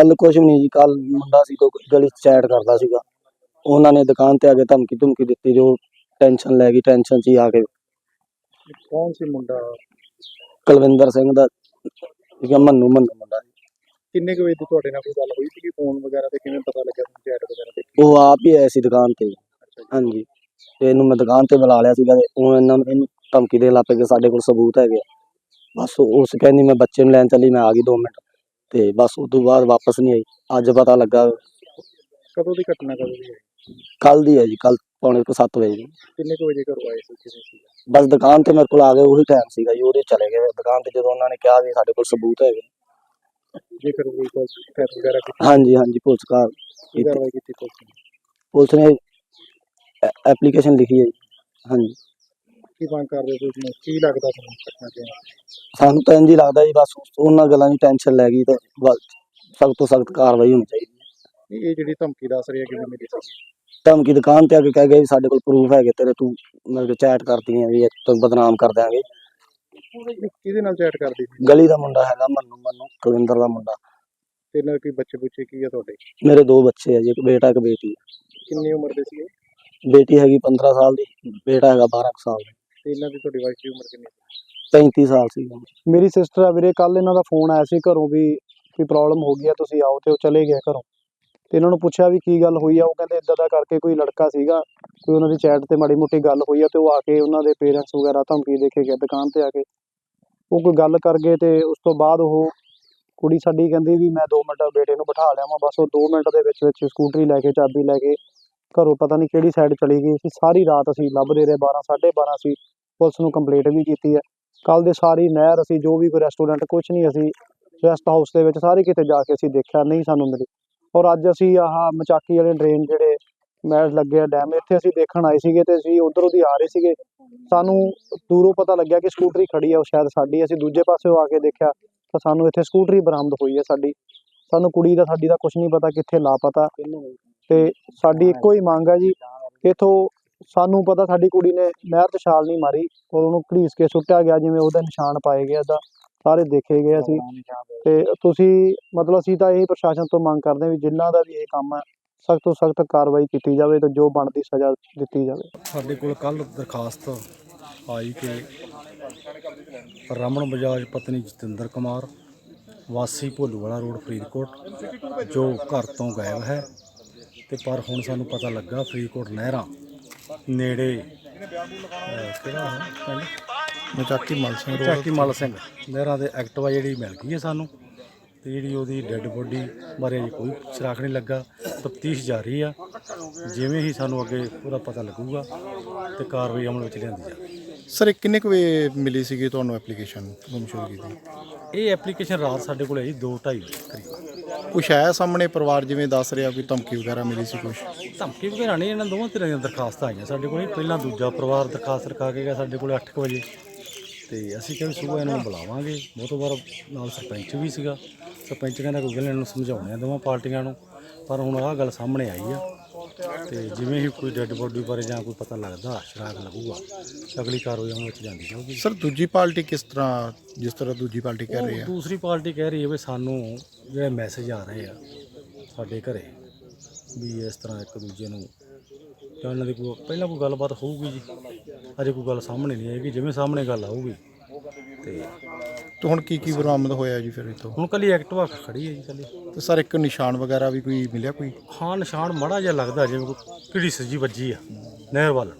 ਕੱਲ ਕੁਝ ਵੀ ਨਹੀਂ ਜੀ ਕੱਲ ਮੁੰਡਾ ਸੀ ਕੋਈ ਗਲੀ 'ਚ ਚੈਟ ਕਰਦਾ ਸੀਗਾ। ਉਹਨਾਂ ਨੇ ਦੁਕਾਨ ਤੇ ਆ ਕੇ ਧਮਕੀ ਧਮਕੀ ਦਿੱਤੀ ਜੋ ਟੈਨਸ਼ਨ ਲੈ ਗਈ ਟੈਨਸ਼ਨ 'ਚ ਹੀ ਆ ਕੇ। ਕੌਣ ਸੀ ਮੁੰਡਾ? ਕੁਲਵਿੰਦਰ ਸਿੰਘ ਦਾ ਸੀਗਾ ਮੰਨੂ ਮੰਨੂ ਮੁੰਡਾ ਕਿੰਨੇ ਕੁ ਵਜੇ ਦੀ ਤੁਹਾਡੇ ਨਾਲ ਕੋਈ ਗੱਲ ਹੋਈ ਸੀ ਫੋਨ ਵਗੈਰਾ ਤੇ ਕਿਵੇਂ ਪਤਾ ਲੱਗਿਆ ਤੁਹਾਨੂੰ ਚੈਟ ਵਗੈਰਾ ਤੇ? ਉਹ ਆਪ ਹੀ ਆਇਆ ਸੀ ਦੁਕਾਨ ਤੇ। ਅੱਛਾ ਜੀ। ਹਾਂਜੀ। ਤੇ ਇਹਨੂੰ ਮੈਂ ਦੁਕਾਨ ਤੇ ਬੁਲਾ ਲਿਆ ਸੀਗਾ ਤੇ ਉਹ ਇਹਨਾਂ ਇਹਨੂੰ ਧਮਕੀ ਦੇਣ ਲੱਗ ਪਏ ਕਿ ਸਾਡੇ ਕੋਲ ਸਬੂਤ ਹੈਗੇ ਆ। ਬਸ ਉਸ ਕਹਿੰਦੀ ਮੈਂ ਬੱਚੇ ਨੂੰ ਲੈਣ ਚੱਲੀ ਮੈਂ ਆ ਗਈ 2 ਮਿੰਟ। ਤੇ ਬਸ ਉਸ ਤੋਂ ਬਾਅਦ ਵਾਪਸ ਨਹੀਂ ਆਈ। ਅੱਜ ਪਤਾ ਲੱਗਾ ਕਦੋਂ ਦੀ ਘਟਨਾ ਕਦੋਂ ਦੀ ਹੈ? ਕੱਲ ਦੀ ਹੈ ਜੀ ਕੱਲ ਪੌਣੇ 7 ਵਜੇ ਦੀ। ਕਿੰਨੇ ਕੁ ਵਜੇ ਘਰੋਂ ਆਏ ਸੀ ਕਿਵੇਂ ਸੀ ਬਸ ਦੁਕਾਨ ਤੇ ਮੇਰੇ ਕੋਲ ਆ ਗਏ ਉਹੀ ਟਾਈਮ ਸੀਗਾ ਜੀ ਉਹਦੇ ਚਲੇ ਗਏ। ਦੁਕਾਨ ਤੇ ਜਦੋਂ ਉਹਨਾਂ ਨੇ ਕਿਹਾ ਵੀ ਸਾਡੇ ਕੋਲ ਸਬੂਤ ਹੈਗੇ। ਜੇ ਫਿਰ ਕੋਈ ਕੋਲ ਫੈਰ ਵਗੈਰਾ ਕੀਤੀ ਹਾਂਜੀ ਹਾਂਜੀ ਪੁਲਿਸ ਕਾ ਕੀ ਕਾਰਵਾਈ ਕੀਤੀ ਪੁਲਿਸ ਨੇ। ਪੁਲਿਸ ਨੇ ਐਪਲੀਕੇਸ਼ਨ ਲਿਖੀ ਹੈ ਜੀ। ਹਾਂਜੀ। ਕੀ ਮੰਗ ਕਰਦੇ ਹੋ ਤੁਸੀਂ? ਕੀ ਲੱਗਦਾ ਤੁਹਾਨੂੰ ਘਟਨਾ ਕਿਵੇਂ ਸਾਨੂੰ ਤਾਂ ਹੀ ਲੱਗਦਾ ਜੀ ਬਸ ਉਹਨਾਂ ਗੱਲਾਂ ਦੀ ਟੈਨਸ਼ਨ ਲੈ ਗਈ ਤੇ ਬਸ ਸਖਤ ਤੋਂ ਸਖਤ ਕਾਰਵਾਈ ਹੋਣੀ ਚਾਹੀਦੀ ਹੈ। ਇਹ ਜਿਹੜੀ ਧਮਕੀ ਦੱਸ ਰਹੀ ਹੈ ਕਿਵੇਂ ਮਿਲੀ ਧਮਕੀ ਦੁਕਾਨ ਤੇ ਆ ਕੇ ਕਹਿ ਗਏ ਸਾਡੇ ਕੋਲ ਪ੍ਰੂਫ ਹੈਗੇ ਤੇਰੇ ਤੂੰ ਮਤਲਬ ਚੈਟ ਕਰਦੀ ਹੈ ਵੀ ਤੈਨੂੰ ਬਦਨਾਮ ਕਰ ਦਿਆਂਗੇ। ਇਹ ਕਿਹਦੇ ਨਾਲ ਚੈਟ ਕਰਦੀ ਸੀ? ਗਲੀ ਦਾ ਮੁੰਡਾ ਹੈਗਾ ਮੰਨੂ ਮੰਨੂ ਕੁਲਵਿੰਦਰ ਦਾ ਮੁੰਡਾ। ਤੇ ਦੇ ਕੋਈ ਬੱਚੇ ਬੁੱਚੇ ਕੀ ਆ ਤੁਹਾਡੇ? ਮੇਰੇ ਦੋ ਬੱਚੇ ਆ ਜੀ ਇੱਕ ਬੇਟਾ ਇੱਕ ਬੇਟੀ। ਕਿੰਨੀ ਉਮਰ ਦੇ ਸੀਗੇ ਬੇਟੀ ਹੈਗੀ 15 ਸਾਲ ਦੀ ਬੇਟਾ ਹੈਗਾ 12 ਕੁ ਸਾਲ ਦਾ। ਤੇ ਇਹਨਾਂ ਦੀ ਤੁਹਾਡੀ ਵਾਈਫ ਦੀ ਉਮਰ ਕਿੰਨੀ ਸੀ? 35 ਸਾਲ ਸੀ। ਮੇਰੀ ਸਿਸਟਰ ਆ ਵੀਰੇ ਕੱਲ ਇਹਨਾਂ ਦਾ ਫੋਨ ਆਇਆ ਸੀ ਘਰੋਂ ਵੀ ਕੋਈ ਪ੍ਰੋਬਲਮ ਹੋ ਗਈ ਆ ਤੁਸੀਂ ਆਓ ਤੇ ਉਹ ਚਲੇ ਗਏ ਘਰੋਂ। ਤੇ ਇਹਨਾਂ ਨੂੰ ਪੁੱਛਿਆ ਵੀ ਕੀ ਗੱਲ ਹੋਈ ਆ ਉਹ ਕਹਿੰਦੇ ਇਦਾਂ ਦਾ ਕਰਕੇ ਕੋਈ ਲੜਕਾ ਸੀਗਾ ਕੋਈ ਉਹਨਾਂ ਦੀ ਚੈਟ ਤੇ ਮਾੜੀ ਮੋਟੀ ਗੱਲ ਹੋਈ ਆ ਤੇ ਉਹ ਆ ਕੇ ਉਹਨਾਂ ਦੇ ਪੇਰੈਂਟਸ ਵਗੈਰਾ ਧਮਕੀ ਦੇ ਕੇ ਗਏ ਦੁਕਾਨ ਤੇ ਆ ਕੇ। ਉਹ ਕੋਈ ਗੱਲ ਕਰ ਗਏ ਤੇ ਉਸ ਤੋਂ ਬਾਅਦ ਉਹ ਕੁੜੀ ਸਾਡੀ ਕਹਿੰਦੀ ਵੀ ਮੈਂ 2 ਮਿੰਟ ਬੇਟੇ ਨੂੰ ਬਿਠਾ ਲਿਆ ਵਾਂ ਬਸ ਉਹ 2 ਮਿੰਟ ਦੇ ਵਿੱਚ ਵਿੱਚ ਸਕੂਟਰੀ ਲੈ ਕੇ ਚਾਬੀ ਲੈ ਕੇ ਘਰੋਂ ਪਤਾ ਨਹੀਂ ਕਿਹੜੀ ਸਾਈਡ ਚਲੀ ਗਈ ਸੀ। ਸਾਰੀ ਰਾਤ ਅਸੀਂ ਲੱਭਦੇ ਰਹੇ 12 12:30 ਅਸੀਂ ਪੁਲਿਸ ਨੂੰ ਕੰਪਲੇਂਟ ਵੀ ਕੀਤੀ ਹੈ। ਕੱਲ ਦੇ ਸਾਰੀ ਨਹਿਰ ਅਸੀਂ ਜੋ ਵੀ ਕੋਈ ਰੈਸਟੋਰੈਂਟ ਕੁਝ ਨਹੀਂ ਅਸੀਂ ਰੈਸਟ ਹਾਊਸ ਦੇ ਵਿੱਚ ਸਾਰੇ ਕਿਤੇ ਜਾ ਕੇ ਅਸੀਂ ਦੇਖਿਆ, ਨਹੀਂ ਸਾਨੂੰ ਮਿਲੀ। ਔਰ ਅੱਜ ਅਸੀਂ ਆਹ ਮਚਾਕੀ ਵਾਲੇ ਡਰੇਨ ਜਿਹੜੇ ਮੈਚ ਲੱਗੇ ਆ ਡੈਮ ਇੱਥੇ ਅਸੀਂ ਦੇਖਣ ਆਏ ਸੀਗੇ ਤੇ ਅਸੀਂ ਉਧਰੋਂ ਦੀ ਆ ਰਹੇ ਸੀਗੇ। ਸਾਨੂੰ ਦੂਰੋਂ ਪਤਾ ਲੱਗਿਆ ਕਿ ਸਕੂਟਰੀ ਖੜੀ ਆ, ਉਹ ਸ਼ਾਇਦ ਸਾਡੀ ਅਸੀਂ ਦੂਜੇ ਪਾਸੇ ਆ ਕੇ ਦੇਖਿਆ, ਤਾਂ ਸਾਨੂੰ ਇੱਥੇ ਸਕੂਟਰੀ ਬਰਾਮਦ ਹੋਈ ਹੈ ਸਾਡੀ। ਸਾਨੂੰ ਕੁੜੀ ਦਾ, ਸਾਡੀ ਦਾ ਕੁਝ ਨਹੀਂ ਪਤਾ, ਕਿੱਥੇ ਲਾਪਤਾ। ਤੇ ਸਾਡੀ ਇੱਕੋ ਹੀ ਮੰਗ ਹੈ ਜੀ ਇਥੋਂ ਸਾਨੂੰ ਪਤਾ ਸਾਡੀ ਕੁੜੀ ਨੇ ਨਹਿਰ 'ਚ ਛਾਲ ਨਹੀਂ ਮਾਰੀ ਔਰ ਉਹਨੂੰ ਘੜੀਸ ਕੇ ਸੁੱਟਿਆ ਗਿਆ ਜਿਵੇਂ ਉਹਦੇ ਨਿਸ਼ਾਨ ਪਾਏ ਗਏ ਦਾ ਸਾਰੇ ਦੇਖੇ ਗਏ ਅਸੀਂ। ਤੇ ਤੁਸੀਂ ਮਤਲਬ ਅਸੀਂ ਤਾਂ ਇਹ ਪ੍ਰਸ਼ਾਸਨ ਤੋਂ ਮੰਗ ਕਰਦੇ ਹਾਂ ਵੀ ਜਿਨ੍ਹਾਂ ਦਾ ਵੀ ਇਹ ਕੰਮ ਹੈ ਸਖਤ ਤੋਂ ਸਖਤ ਕਾਰਵਾਈ ਕੀਤੀ ਜਾਵੇ ਤੇ ਜੋ ਬਣਦੀ ਸਜ਼ਾ ਦਿੱਤੀ ਜਾਵੇ। ਸਾਡੇ ਕੋਲ ਕੱਲ ਦਰਖਾਸਤ ਆਈ ਕਿ ਰਮਨ ਬਜਾਜ ਪਤਨੀ ਜਤਿੰਦਰ ਕੁਮਾਰ ਵਾਸੀ ਭੋਲੂਵਾਲਾ ਰੋਡ ਫਰੀਦਕੋਟ ਜੋ ਘਰ ਤੋਂ ਗਾਇਬ ਹੈ ਤੇ ਪਰ ਹੁਣ ਸਾਨੂੰ ਪਤਾ ਲੱਗਾ ਫਰੀਦਕੋਟ ਨਹਿਰਾਂ ਨੇੜੇ ਅਹ, ਕਿਹੜਾ ਹੈ ਪਿੰਡ? ਮਚਾਕੀ ਮਲ ਸਿੰਘ ਚਾਕੀ ਮਲ ਸਿੰਘ। ਨਹਿਰਾਂ ਦੇ ਐਕਟਿਵਾ ਜਿਹੜੀ ਮਿਲ ਗਈ ਹੈ ਸਾਨੂੰ ਤੇ ਜਿਹੜੀ ਉਹਦੀ ਡੈੱਡ ਬੋਡੀ ਬਾਰੇ ਅਜੇ ਕੋਈ ਸੁਰਾਖ ਨਹੀਂ ਲੱਗਾ। ਤਫਤੀਸ਼ ਜਾਰੀ ਆ। ਜਿਵੇਂ ਹੀ ਸਾਨੂੰ ਅੱਗੇ ਪੂਰਾ ਪਤਾ ਲੱਗੂਗਾ ਤੇ ਕਾਰਵਾਈ ਅਮਲ ਵਿੱਚ ਲਿਆਂਦੀ ਜਾਵੇ। ਸਰ ਇਹ ਕਿੰਨੇ ਕੁ ਵਜੇ ਮਿਲੀ ਸੀਗੀ ਤੁਹਾਨੂੰ ਐਪਲੀਕੇਸ਼ਨ ਗੁੰਮਸ਼ੁਦਗੀ ਦੀ ਇਹ ਐਪਲੀਕੇਸ਼ਨ ਰਾਤ ਸਾਡੇ ਕੋਲ ਆਈ 2:30 ਕਰੀਬ। ਕੁਛ ਆਇਆ ਸਾਹਮਣੇ ਪਰਿਵਾਰ ਜਿਵੇਂ ਦੱਸ ਰਿਹਾ ਕੋਈ ਧਮਕੀ ਵਗੈਰਾ ਮਿਲੀ ਸੀ ਕੁਛ? ਧਮਕੀ ਵਗੈਰਾ ਨਹੀਂ ਇਹਨਾਂ ਦੋਵਾਂ ਤਰ੍ਹਾਂ ਦੀਆਂ ਦਰਖਾਸਤਾਂ ਆਈਆਂ ਸਾਡੇ ਕੋਲ ਪਹਿਲਾਂ ਦੂਜਾ ਪਰਿਵਾਰ ਦਰਖਾਸਤ ਰਖਾ ਕੇ ਗਿਆ ਸਾਡੇ ਕੋਲ 8 ਵਜੇ। ਤੇ ਅਸੀਂ ਕਿਹਾ ਸੂਬਾ ਇਹਨਾਂ ਨੂੰ ਬੁਲਾਵਾਂਗੇ। ਬਹੁਤ ਵਾਰ ਨਾਲ ਸਰਪੰਚ ਵੀ ਸੀਗਾ। ਸਰਪੰਚ ਕਹਿੰਦਾ ਕੋਈ ਗੱਲ ਨਹੀਂ, ਇਹਨਾਂ ਨੂੰ ਸਮਝਾਉਣੇ ਆ ਦੋਵਾਂ ਪਾਰਟੀਆਂ ਨੂੰ। ਪਰ ਹੁਣ ਆਹ ਗੱਲ ਸਾਹਮਣੇ ਆਈ ਆ। ਤੇ ਜਿਵੇਂ ਹੀ ਕੋਈ ਡੈੱਡ ਬੋਡੀ ਬਾਰੇ ਜਾਂ ਕੋਈ ਪਤਾ ਲੱਗਦਾ ਸ਼ਰਾਕ ਲੱਗੂਗਾ ਤਾਂ ਅਗਲੀ ਕਾਰਵਾਈ ਉਹਨਾਂ ਵਿੱਚ ਜਾਂਦੀ ਜਾਊਗੀ। ਸਰ ਦੂਜੀ ਪਾਰਟੀ ਕਿਸ ਤਰ੍ਹਾਂ ਜਿਸ ਤਰ੍ਹਾਂ ਦੂਜੀ ਪਾਰਟੀ ਕਹਿ ਰਹੀ ਉਹ ਹੈ ਦੂਸਰੀ ਪਾਰਟੀ ਕਹਿ ਰਹੀ ਹੈ ਵੀ ਸਾਨੂੰ ਜਿਹੜੇ ਮੈਸੇਜ ਆ ਰਹੇ ਆ ਸਾਡੇ ਘਰੇ ਵੀ ਇਸ ਤਰ੍ਹਾਂ ਇੱਕ ਦੂਜੇ ਨੂੰ ਜਾਂ ਉਹਨਾਂ ਦੀ ਕੋਈ ਪਹਿਲਾਂ ਕੋਈ ਗੱਲਬਾਤ ਹੋਊਗੀ ਜੀ। ਅਜੇ ਕੋਈ ਗੱਲ ਸਾਹਮਣੇ ਨਹੀਂ ਆਏਗੀ। ਜਿਵੇਂ ਸਾਹਮਣੇ ਗੱਲ ਆਊਗੀ ਤੇ ਤੇ ਹੁਣ ਕੀ ਕੀ ਬਰਾਮਦ ਹੋਇਆ ਜੀ ਫਿਰ ਇਥੋਂ? ਹੁਣ ਕੱਲੀ ਐਕਟਿਵਾ ਖੜੀ ਹੈ ਜੀ ਕੱਲੀ ਤੇ ਸਰ ਇੱਕ ਨਿਸ਼ਾਨ ਵਗੈਰਾ ਵੀ ਕੋਈ ਮਿਲਿਆ ਕੋਈ? ਹਾਂ ਨਿਸ਼ਾਨ ਮੜਾ ਜਿਹਾ ਲੱਗਦਾ ਜਿਵੇਂ ਕੋਈ ਕਿਹੜੀ ਸੱਜੀ ਵੱਜੀ ਆ ਨਹਿਰ ਵੱਲ।